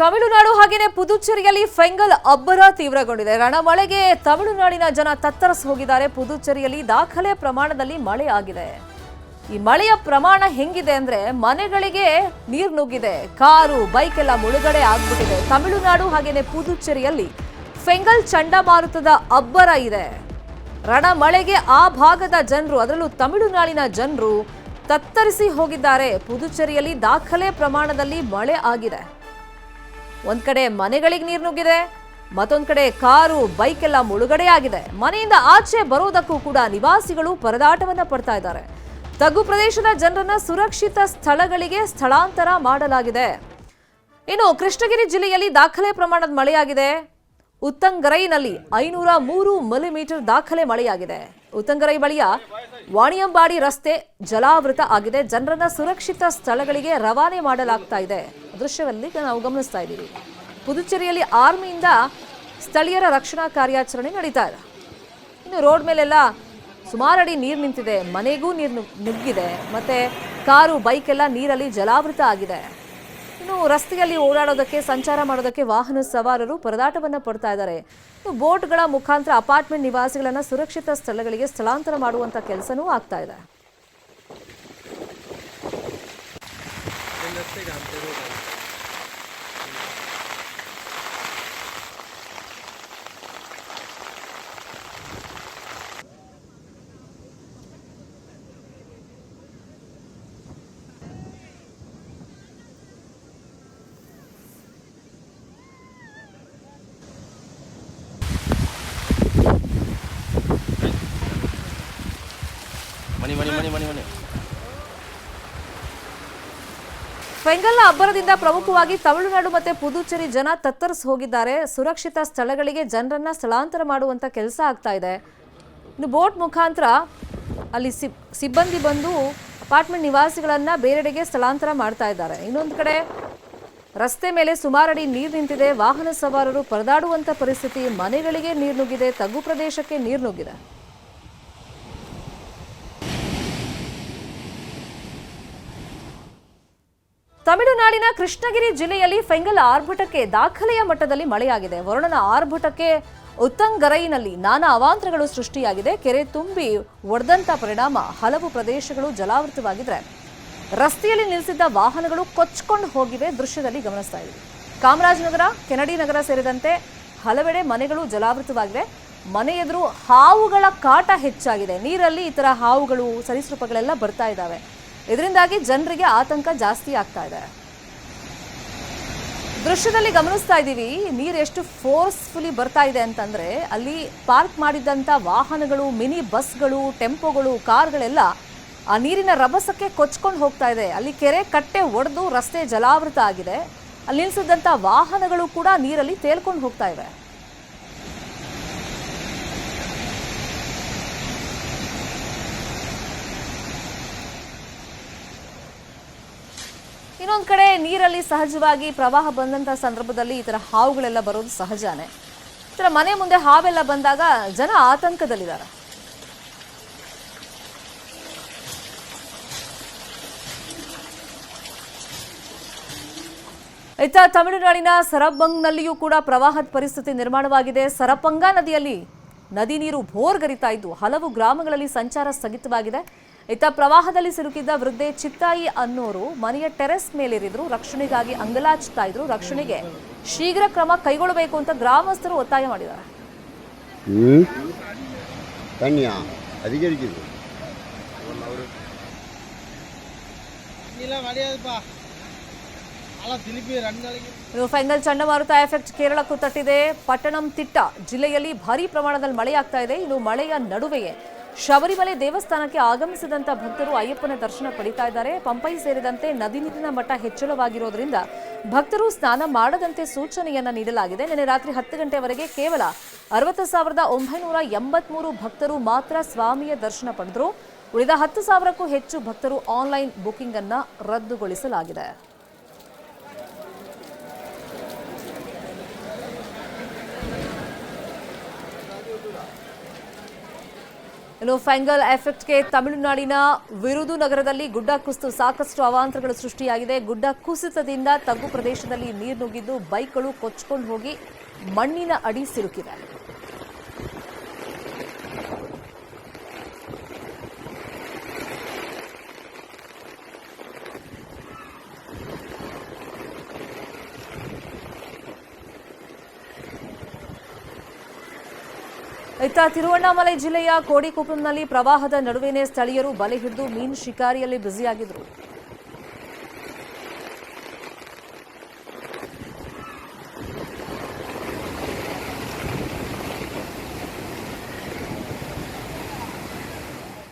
ತಮಿಳುನಾಡು ಹಾಗೆಯೇ ಪುದುಚೇರಿಯಲ್ಲಿ ಫೆಂಗಲ್ ಅಬ್ಬರ ತೀವ್ರಗೊಂಡಿದೆ. ರಣಮಳೆಗೆ ತಮಿಳುನಾಡಿನ ಜನ ತತ್ತರಿಸಿ ಹೋಗಿದ್ದಾರೆ. ಪುದುಚೇರಿಯಲ್ಲಿ ದಾಖಲೆ ಪ್ರಮಾಣದಲ್ಲಿ ಮಳೆ ಆಗಿದೆ. ಈ ಮಳೆಯ ಪ್ರಮಾಣ ಹೆಂಗಿದೆ ಅಂದ್ರೆ ಮನೆಗಳಿಗೆ ನೀರು ನುಗ್ಗಿದೆ. ಕಾರು ಬೈಕ್ ಎಲ್ಲ ಮುಳುಗಡೆ ಆಗ್ಬಿಟ್ಟಿದೆ. ತಮಿಳುನಾಡು ಹಾಗೆಯೇ ಪುದುಚೇರಿಯಲ್ಲಿ ಫೆಂಗಲ್ ಚಂಡಮಾರುತದ ಅಬ್ಬರ ಇದೆ. ರಣಮಳೆಗೆ ಆ ಭಾಗದ ಜನರು, ಅದರಲ್ಲೂ ತಮಿಳುನಾಡಿನ ಜನರು ತತ್ತರಿಸಿ ಹೋಗಿದ್ದಾರೆ. ಪುದುಚೇರಿಯಲ್ಲಿ ದಾಖಲೆ ಪ್ರಮಾಣದಲ್ಲಿ ಮಳೆ ಆಗಿದೆ. ಒಂದ್ ಕಡೆ ಮನೆಗಳಿಗೆ ನೀರು ನುಗ್ಗಿದೆ, ಮತ್ತೊಂದ್ ಕಡೆ ಕಾರು ಬೈಕ್ ಎಲ್ಲ ಮುಳುಗಡೆ ಆಗಿದೆ ಮನೆಯಿಂದ ಆಚೆ ಬರೋದಕ್ಕೂ ಕೂಡ ನಿವಾಸಿಗಳು ಪರದಾಟವನ್ನ ಪಡ್ತಾ ಇದ್ದಾರೆ. ತಗ್ಗು ಪ್ರದೇಶದ ಜನರನ್ನ ಸುರಕ್ಷಿತ ಸ್ಥಳಗಳಿಗೆ ಸ್ಥಳಾಂತರ ಮಾಡಲಾಗಿದೆ. ಇನ್ನು ಕೃಷ್ಣಗಿರಿ ಜಿಲ್ಲೆಯಲ್ಲಿ ದಾಖಲೆ ಪ್ರಮಾಣದ ಮಳೆಯಾಗಿದೆ. ಉತ್ತಂಗರೈನಲ್ಲಿ ಐನೂರ ಮೂರು ಮಿಲಿಮೀಟರ್ ದಾಖಲೆ ಮಳೆಯಾಗಿದೆ. ಉತ್ತಂಗರೈ ಬಳಿಯ ವಾಣಿಯಂಬಾಡಿ ರಸ್ತೆ ಜಲಾವೃತ ಆಗಿದೆ. ಜನರನ್ನ ಸುರಕ್ಷಿತ ಸ್ಥಳಗಳಿಗೆ ರವಾನೆ ಮಾಡಲಾಗ್ತಾ ಇದೆ. ದೃಶ್ಯದಲ್ಲಿ ನಾವು ಗಮನಿಸ್ತಾ ಇದ್ದೀವಿ. ಪುದುಚೇರಿಯಲ್ಲಿ ಆರ್ಮಿಯಿಂದ ಸ್ಥಳೀಯರ ರಕ್ಷಣಾ ಕಾರ್ಯಾಚರಣೆ ನಡೀತಾ ಇದೆ. ಇನ್ನು ರೋಡ್ ಮೇಲೆಲ್ಲ ಸುಮಾರು ನೀರು ನಿಂತಿದೆ. ಮನೆಗೂ ನೀರು ನುಗ್- ನುಗ್ಗಿದೆ. ಮತ್ತೆ ಕಾರು, ಬೈಕ್ ಎಲ್ಲ ನೀರಲ್ಲಿ ಜಲಾವೃತ ಆಗಿದೆ. ಇನ್ನು ರಸ್ತೆಯಲ್ಲಿ ಓಡಾಡೋದಕ್ಕೆ, ಸಂಚಾರ ಮಾಡೋದಕ್ಕೆ ವಾಹನ ಸವಾರರು ಪರದಾಟವನ್ನ ಪಡ್ತಾ ಇದ್ದಾರೆ. ಇನ್ನು ಬೋಟ್ಗಳ ಮುಖಾಂತರ ಅಪಾರ್ಟ್ಮೆಂಟ್ ನಿವಾಸಿಗಳನ್ನ ಸುರಕ್ಷಿತ ಸ್ಥಳಗಳಿಗೆ ಸ್ಥಳಾಂತರ ಮಾಡುವಂತ ಕೆಲಸನೂ ಆಗ್ತಾ ಇದೆ. んな癖があってどうかな。mani mani mani mani mani ಫೆಂಗಲ್ನ ಅಬ್ಬರದಿಂದ ಪ್ರಮುಖವಾಗಿ ತಮಿಳುನಾಡು ಮತ್ತು ಪುದುಚೇರಿ ಜನ ತತ್ತರಿಸಿ ಹೋಗಿದ್ದಾರೆ. ಸುರಕ್ಷಿತ ಸ್ಥಳಗಳಿಗೆ ಜನರನ್ನ ಸ್ಥಳಾಂತರ ಮಾಡುವಂತ ಕೆಲಸ ಆಗ್ತಾ ಇದೆ. ಇನ್ನು ಬೋಟ್ ಮುಖಾಂತರ ಅಲ್ಲಿ ಸಿಬ್ ಸಿಬ್ಬಂದಿ ಬಂದು ಅಪಾರ್ಟ್ಮೆಂಟ್ ನಿವಾಸಿಗಳನ್ನ ಬೇರೆಡೆಗೆ ಸ್ಥಳಾಂತರ ಮಾಡ್ತಾ ಇದ್ದಾರೆ. ಇನ್ನೊಂದು ಕಡೆ ರಸ್ತೆ ಮೇಲೆ ಸುಮಾರಡಿ ನೀರು ನಿಂತಿದೆ. ವಾಹನ ಸವಾರರು ಪರದಾಡುವಂತ ಪರಿಸ್ಥಿತಿ, ಮನೆಗಳಿಗೆ ನೀರು ನುಗ್ಗಿದೆ, ತಗ್ಗು ಪ್ರದೇಶಕ್ಕೆ ನೀರು ನುಗ್ಗಿದೆ. ತಮಿಳುನಾಡಿನ ಕೃಷ್ಣಗಿರಿ ಜಿಲ್ಲೆಯಲ್ಲಿ ಫೆಂಗಲ್ ಆರ್ಭಟಕ್ಕೆ ದಾಖಲೆಯ ಮಟ್ಟದಲ್ಲಿ ಮಳೆಯಾಗಿದೆ. ವರುಣನ ಆರ್ಭಟಕ್ಕೆ ಉತ್ತಂಗರೈನಲ್ಲಿ ನಾನಾ ಅವಾಂತರಗಳು ಸೃಷ್ಟಿಯಾಗಿದೆ. ಕೆರೆ ತುಂಬಿ ಒಡೆದಂತ ಪರಿಣಾಮ ಹಲವು ಪ್ರದೇಶಗಳು ಜಲಾವೃತವಾಗಿದ್ರೆ. ರಸ್ತೆಯಲ್ಲಿ ನಿಲ್ಲಿಸಿದ್ದ ವಾಹನಗಳು ಕೊಚ್ಕೊಂಡು ಹೋಗಿವೆ ದೃಶ್ಯದಲ್ಲಿ ಗಮನಿಸ್ತಾ ಇದೆ ಕಾಮರಾಜನಗರ, ಕೆನಡಿ ನಗರ ಸೇರಿದಂತೆ ಹಲವೆಡೆ ಮನೆಗಳು ಜಲಾವೃತವಾಗಿವೆ. ಮನೆ ಎದುರು ಹಾವುಗಳ ಕಾಟ ಹೆಚ್ಚಾಗಿದೆ. ನೀರಲ್ಲಿ ಈ ತರ ಹಾವುಗಳು, ಸರೀಸೃಪಗಳೆಲ್ಲ ಬರ್ತಾ ಇದ್ದಾವೆ. ಇದರಿಂದಾಗಿ ಜನರಿಗೆ ಆತಂಕ ಜಾಸ್ತಿ ಆಗ್ತಾ ಇದೆ. ದೃಶ್ಯದಲ್ಲಿ ಗಮನಿಸ್ತಾ ಇದ್ದೀವಿ, ನೀರು ಎಷ್ಟು ಫೋರ್ಸ್ಫುಲಿ ಬರ್ತಾ ಇದೆ ಅಂತಂದ್ರೆ, ಅಲ್ಲಿ ಪಾರ್ಕ್ ಮಾಡಿದಂತ ವಾಹನಗಳು, ಮಿನಿ ಬಸ್ಗಳು ಟೆಂಪೋಗಳು, ಕಾರ್ಗಳೆಲ್ಲ ಆ ನೀರಿನ ರಭಸಕ್ಕೆ ಕೊಚ್ಕೊಂಡು ಹೋಗ್ತಾ ಇದೆ. ಅಲ್ಲಿ ಕೆರೆ ಕಟ್ಟೆ ಒಡೆದು ರಸ್ತೆ ಜಲಾವೃತ ಆಗಿದೆ. ಅಲ್ಲಿ ನಿಲ್ಲಿಸಿದಂಥ ವಾಹನಗಳು ಕೂಡ ನೀರಲ್ಲಿ ತೇಲ್ಕೊಂಡು ಹೋಗ್ತಾ ಇವೆ. ಇನ್ನೊಂದು ಕಡೆ ನೀರಲ್ಲಿ ಸಹಜವಾಗಿ ಪ್ರವಾಹ ಬಂದಂಥ ಸಂದರ್ಭದಲ್ಲಿ ಈ ಥರ ಹಾವುಗಳೆಲ್ಲ ಬರೋದು ಸಹಜನೇ. ಈ ಮನೆ ಮುಂದೆ ಹಾವೆಲ್ಲ ಬಂದಾಗ ಜನ ಆತಂಕದಲ್ಲಿದ್ದಾರೆ. ಇತ್ತ ತಮಿಳುನಾಡಿನ ಸರಬಂಗ್ನಲ್ಲಿಯೂ ಕೂಡ ಪ್ರವಾಹದ ಪರಿಸ್ಥಿತಿ ನಿರ್ಮಾಣವಾಗಿದೆ. ಸರಪಂಗಾ ನದಿಯಲ್ಲಿ ನದಿ ನೀರು ಭೋರ್ಗರಿತಾ ಇದ್ದು ಹಲವು ಗ್ರಾಮಗಳಲ್ಲಿ ಸಂಚಾರ ಸ್ಥಗಿತವಾಗಿದೆ. ಇತ್ತ ಪ್ರವಾಹದಲ್ಲಿ ಸಿಲುಕಿದ್ದ ವೃದ್ಧೆ ಚಿತ್ತಾಯಿ ಅನ್ನೋರು ಮನೆಯ ಟೆರೆಸ್ ಮೇಲಿರಿದ್ರು ರಕ್ಷಣೆಗಾಗಿ ಅಂಗಲಾಚ್ತಾ ಇದ್ರು. ರಕ್ಷಣೆಗೆ ಶೀಘ್ರ ಕ್ರಮ ಕೈಗೊಳ್ಳಬೇಕು ಅಂತ ಗ್ರಾಮಸ್ಥರು ಒತ್ತಾಯ ಮಾಡಿದ್ದಾರೆ. ಫೈನಲ್ ಚಂಡಮಾರುತ ಎಫೆಕ್ಟ್ ಕೇರಳಕ್ಕೂ ತಟ್ಟಿದೆ. ಪಟ್ಟಣಂ ತಿಟ್ಟ ಜಿಲ್ಲೆಯಲ್ಲಿ ಭಾರಿ ಪ್ರಮಾಣದಲ್ಲಿ ಮಳೆಯಾಗ್ತಾ ಇದೆ. ಇದು ಮಳೆಯ ನಡುವೆಯೇ ಶಬರಿಮಲೆ ದೇವಸ್ಥಾನಕ್ಕೆ ಆಗಮಿಸಿದಂತ ಭಕ್ತರು ಅಯ್ಯಪ್ಪನ ದರ್ಶನ ಪಡಿತಾ ಇದ್ದಾರೆ. ಪಂಪೈ ಸೇರಿದಂತೆ ನದಿ ನೀರಿನ ಮಟ್ಟ ಹೆಚ್ಚಳವಾಗಿರೋದ್ರಿಂದ ಭಕ್ತರು ಸ್ನಾನ ಮಾಡದಂತೆ ಸೂಚನೆಯನ್ನ ನೀಡಲಾಗಿದೆ. ನಿನ್ನೆ ರಾತ್ರಿ ಹತ್ತು ಗಂಟೆವರೆಗೆ ಕೇವಲ ಅರವತ್ತು ಸಾವಿರದ ಒಂಬೈನೂರ ಎಂಬತ್ಮೂರು ಭಕ್ತರು ಮಾತ್ರ ಸ್ವಾಮಿಯ ದರ್ಶನ ಪಡೆದರು. ಉಳಿದ ಹತ್ತು ಸಾವಿರಕ್ಕೂ ಹೆಚ್ಚು ಭಕ್ತರು ಆನ್ಲೈನ್ ಬುಕಿಂಗ್ ಅನ್ನ ರದ್ದುಗೊಳಿಸಲಾಗಿದೆ. ಇನ್ನು ಫೆಂಗಲ್ ಎಫೆಕ್ಟ್ಗೆ ತಮಿಳುನಾಡಿನ ವಿರುದು ನಗರದಲ್ಲಿ ಗುಡ್ಡ ಕುಸಿತು ಸಾಕಷ್ಟು ಅವಾಂತರಗಳು ಸೃಷ್ಟಿಯಾಗಿದೆ. ಗುಡ್ಡ ಕುಸಿತದಿಂದ ತಗ್ಗು ಪ್ರದೇಶದಲ್ಲಿ ನೀರು ನುಗ್ಗಿದ್ದು ಬೈಕ್ಗಳು ಕೊಚ್ಕೊಂಡು ಹೋಗಿ ಮಣ್ಣಿನ ಅಡಿ ಸಿಲುಕಿವೆ. ಇತ್ತ ತಿರುವಣ್ಣಾಮಲೈ ಜಿಲ್ಲೆಯ ಕೋಡಿಕೊಪ್ಪಂನಲ್ಲಿ ಪ್ರವಾಹದ ನಡುವೆನೇ ಸ್ಥಳೀಯರು ಬಲೆ ಹಿಡಿದು ಮೀನು ಶಿಕಾರಿಯಲ್ಲಿ ಬ್ಯುಸಿಯಾಗಿದ್ರು.